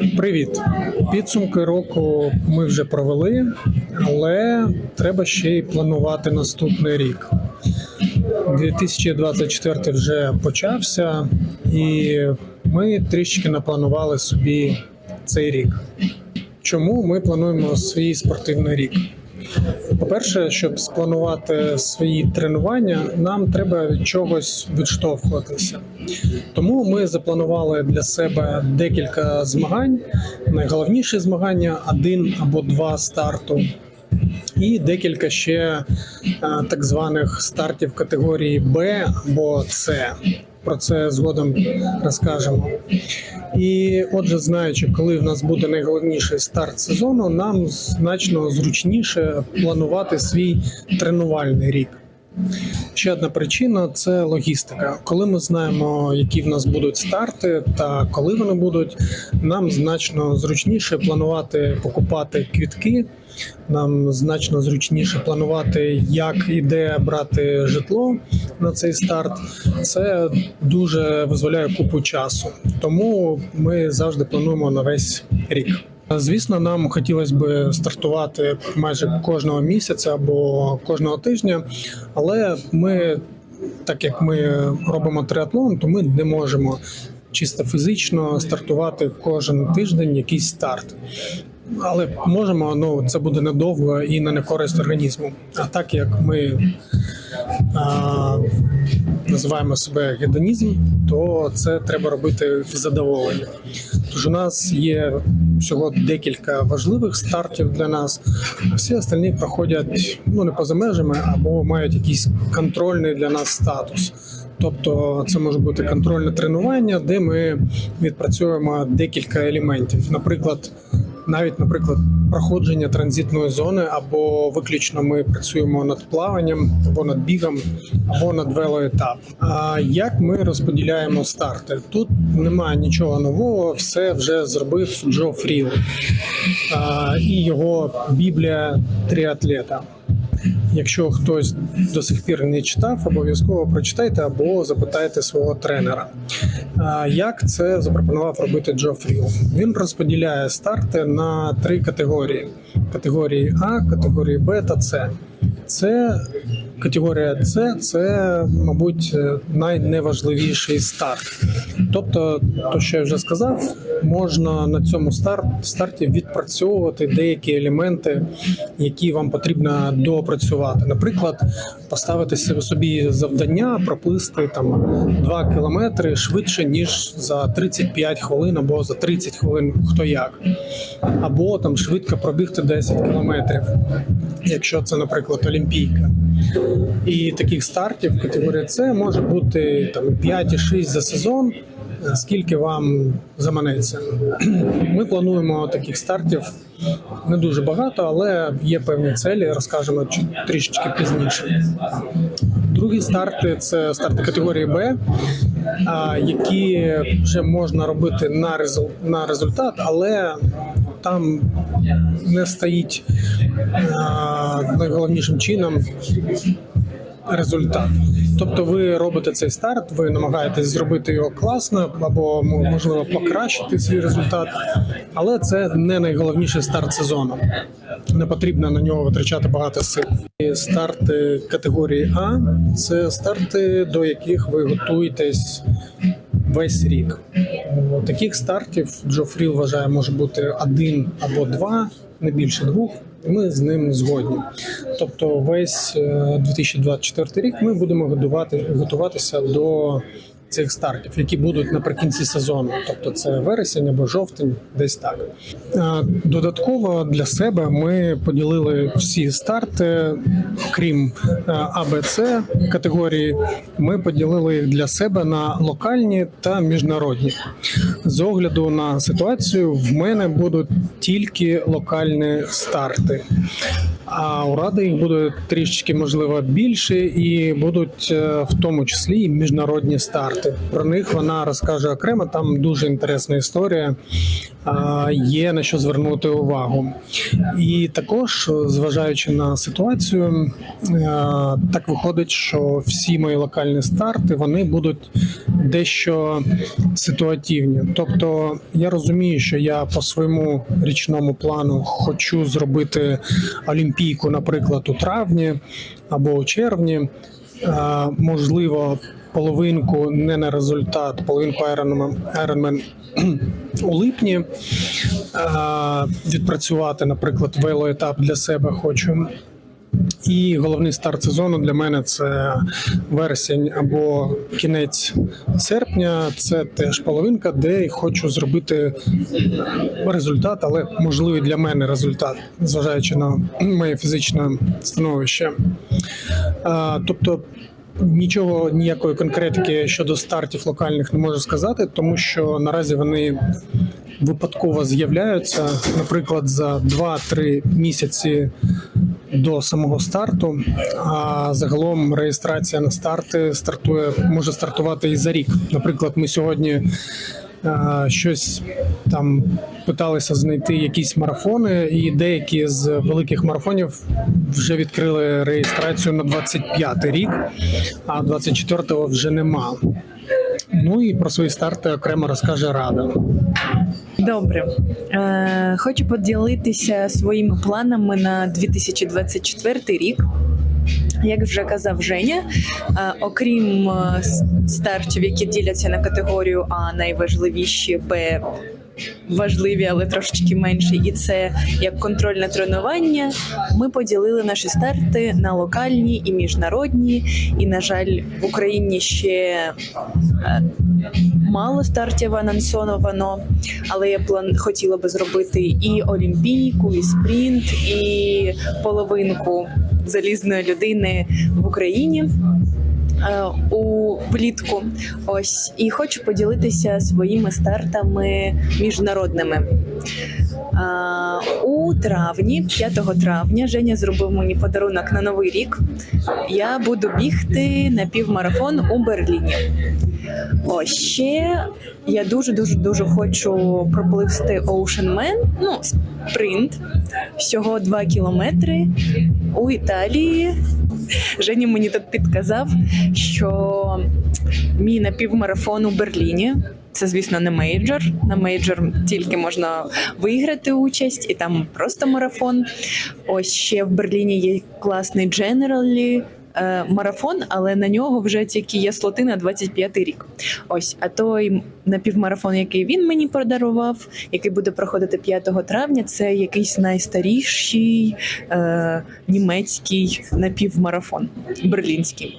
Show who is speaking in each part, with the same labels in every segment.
Speaker 1: Привіт! Підсумки року ми вже провели, але треба ще й планувати наступний рік. 2024 вже почався, і ми трішки напланували собі цей рік. Чому ми плануємо свій спортивний рік? По-перше, щоб спланувати свої тренування, нам треба від чогось відштовхуватися. Тому ми запланували для себе декілька змагань. Найголовніші змагання один або два старту, і декілька ще е, так званих стартів категорії Б або С. Про це згодом розкажемо. І отже, знаючи, коли в нас буде найголовніший старт сезону, нам значно зручніше планувати свій тренувальний рік. Ще одна причина це логістика. Коли ми знаємо, які в нас будуть старти та коли вони будуть, нам значно зручніше планувати покупати квітки. Нам значно зручніше планувати, як і де брати житло на цей старт. Це дуже дозволяє купу часу. Тому ми завжди плануємо на весь рік. Звісно, нам хотілося б стартувати майже кожного місяця або кожного тижня, але ми, так як ми робимо триатлон, то ми не можемо чисто фізично стартувати кожен тиждень якийсь старт. Але можемо, ну це буде недовго і на користь організму. А так як ми а, називаємо себе гедонізм, то це треба робити в задоволення. Тож у нас є всього декілька важливих стартів для нас. Всі остальні проходять ну не поза межами або мають якийсь контрольний для нас статус. Тобто це може бути контрольне тренування, де ми відпрацьовуємо декілька елементів. Наприклад, навіть, наприклад, проходження транзитної зони, або виключно ми працюємо над плаванням, або над бігом, або над велоетапом. А як ми розподіляємо старти? Тут немає нічого нового, все вже зробив Джо Фріл а, і його Біблія тріатлета. Якщо хтось до сих пір не читав, обов'язково прочитайте або запитайте свого тренера. Як це запропонував робити Джо Фріл? Він розподіляє старти на три категорії: категорії А, категорії Б та С. Це категорія С це, мабуть, найневажливіший старт. Тобто, то, що я вже сказав, можна на цьому старт, старті відпрацьовувати деякі елементи, які вам потрібно доопрацювати. Наприклад, поставити собі завдання проплисти там 2 кілометри швидше ніж за 35 хвилин або за 30 хвилин, хто як, або там швидко пробігти 10 кілометрів, якщо це, наприклад, олімпійка. І таких стартів категорія С може бути там 5 і 6 за сезон. Скільки вам заманеться? Ми плануємо таких стартів не дуже багато, але є певні цілі, розкажемо трішечки пізніше. Другі старти це старти категорії Б, які вже можна робити на результат, але там не стоїть найголовнішим чином результат. Тобто ви робите цей старт, ви намагаєтесь зробити його класно або можливо покращити свій результат, але це не найголовніший старт сезону. Не потрібно на нього витрачати багато сил. І Старти категорії А це старти, до яких ви готуєтесь весь рік. Таких стартів Джо Фріл вважає, може бути один або два, не більше двох. Ми з ним згодні. Тобто, весь е, 2024 рік ми будемо готувати, готуватися до цих стартів, які будуть наприкінці сезону. Тобто, це вересень або жовтень, десь так. Додатково для себе ми поділили всі старти, крім АБЦ категорії, ми поділили їх для себе на локальні та міжнародні. З огляду на ситуацію, в мене будуть тільки локальні старти. А у ради їх буде трішечки можливо більше, і будуть е, в тому числі і міжнародні старти. Про них вона розкаже окремо. Там дуже інтересна історія. Є на що звернути увагу. І також, зважаючи на ситуацію, е, так виходить, що всі мої локальні старти вони будуть дещо ситуативні. Тобто я розумію, що я по своєму річному плану хочу зробити олімпійку, наприклад, у травні або у червні. Е, Можливо, половинку не на результат, половинку Ironman, Ironman у липні е, відпрацювати, наприклад, велоетап для себе хочу. І головний старт сезону для мене це вересень або кінець серпня. Це теж половинка, де хочу зробити результат, але можливий для мене результат, зважаючи на моє фізичне становище. Тобто. Нічого ніякої конкретики щодо стартів локальних не можу сказати, тому що наразі вони випадково з'являються, наприклад, за 2-3 місяці до самого старту. А загалом реєстрація на старти стартує може стартувати і за рік. Наприклад, ми сьогодні е, щось там питалися знайти якісь марафони, і деякі з великих марафонів вже відкрили реєстрацію на 25 рік, а 24-го вже нема. Ну і про свої старти окремо розкаже Рада.
Speaker 2: Добре, е, хочу поділитися своїми планами на 2024 рік. Як вже казав Женя, е, окрім е, с- стартів, які діляться на категорію А, найважливіші, Б важливі, але трошечки менші, і це як контрольне тренування. Ми поділили наші старти на локальні і міжнародні. І, на жаль, в Україні ще е, мало стартів анонсовано, але я план хотіла би зробити і олімпійку, і спринт, і половинку залізної людини в Україні. е, У влітку, ось і хочу поділитися своїми стартами міжнародними. А, у травні, 5 травня, Женя зробив мені подарунок на новий рік. Я буду бігти на півмарафон у Берліні. Ось ще я дуже дуже дуже хочу пропливсти Ocean Man, ну спринт всього 2 кілометри у Італії. Женя мені тут підказав, що мій напівмарафон у Берліні. Це, звісно, не мейджор. На мейджор тільки можна виграти участь, і там просто марафон. Ось ще в Берліні є класний Generally е, марафон, але на нього вже тільки є слоти на 25 рік. Ось, а той напівмарафон, який він мені подарував, який буде проходити 5 травня, це якийсь найстаріший е, німецький напівмарафон берлінський.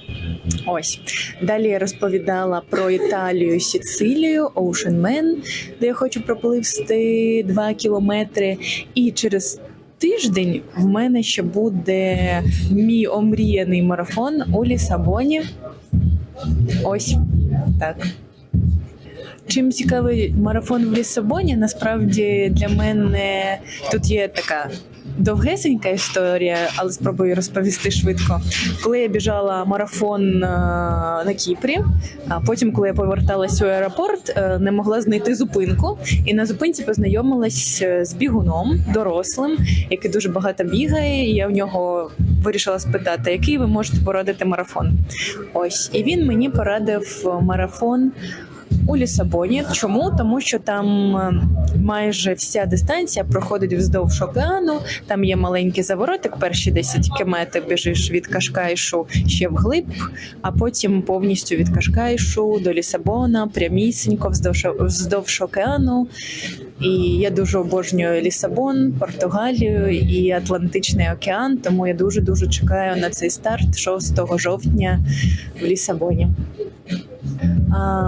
Speaker 2: Ось далі я розповідала про Італію, Сіцилію, Man, де я хочу пропливсти 2 кілометри. І через тиждень в мене ще буде мій омріяний марафон у Лісабоні. Ось так. Чим цікавий марафон в Лісабоні, насправді для мене тут є така довгесенька історія, але спробую розповісти швидко. Коли я біжала марафон е, на Кіпрі, а потім, коли я поверталась у аеропорт, е, не могла знайти зупинку, і на зупинці познайомилась е, з бігуном дорослим, який дуже багато бігає. І я в нього вирішила спитати, який ви можете порадити марафон. Ось і він мені порадив марафон у Лісабоні. Чому? Тому що там е, майже вся дистанція проходить вздовж океану. Там є маленький заворотик, перші 10 км біжиш від Кашкайшу ще вглиб, а потім повністю від Кашкайшу до Лісабона, прямісінько вздовж, вздовж океану. І я дуже обожнюю Лісабон, Португалію і Атлантичний океан. Тому я дуже дуже чекаю на цей старт 6 жовтня в Лісабоні.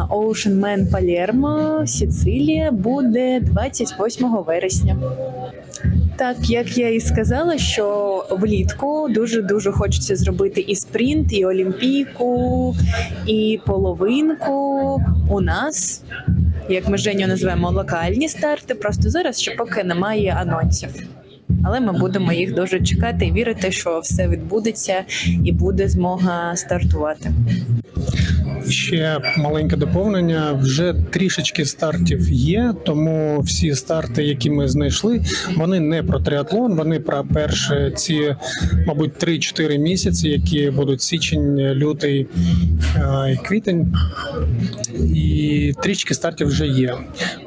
Speaker 2: Ocean Man Палермо, Сицилія буде 28 вересня. Так, як я і сказала, що влітку дуже дуже хочеться зробити і спринт, і олімпійку, і половинку у нас, як ми Женю називаємо локальні старти. Просто зараз ще поки немає анонсів. Але ми будемо їх дуже чекати і вірити, що все відбудеться і буде змога стартувати.
Speaker 1: Ще маленьке доповнення. Вже трішечки стартів є, тому всі старти, які ми знайшли, вони не про триатлон, вони про перші ці, мабуть, 3-4 місяці, які будуть січень, лютий е, і квітень. І трішки стартів вже є.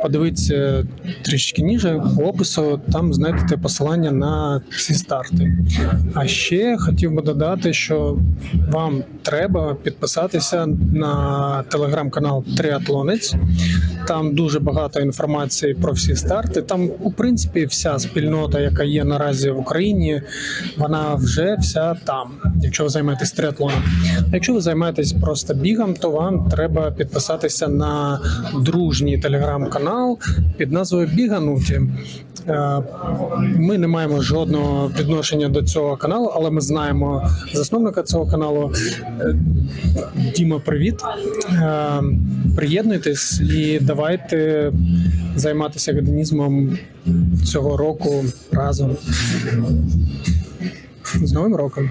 Speaker 1: Подивіться трішки ніже по опису, там знайдете посилання на ці старти. А ще хотів би додати, що вам треба підписатися на телеграм-канал Триатлонець. Там дуже багато інформації про всі старти. Там, у принципі, вся спільнота, яка є наразі в Україні, вона вже вся там, якщо ви займаєтесь триатлоном. Якщо ви займаєтесь просто бігом, то вам треба підписатися на дружній телеграм-канал під назвою Бігануті. Е, Ми не маємо жодного відношення до цього каналу, але ми знаємо засновника цього каналу. Е, Діма, привіт. Е, Приєднуйтесь і давайте займатися веденізмом цього року разом. З Новим роком!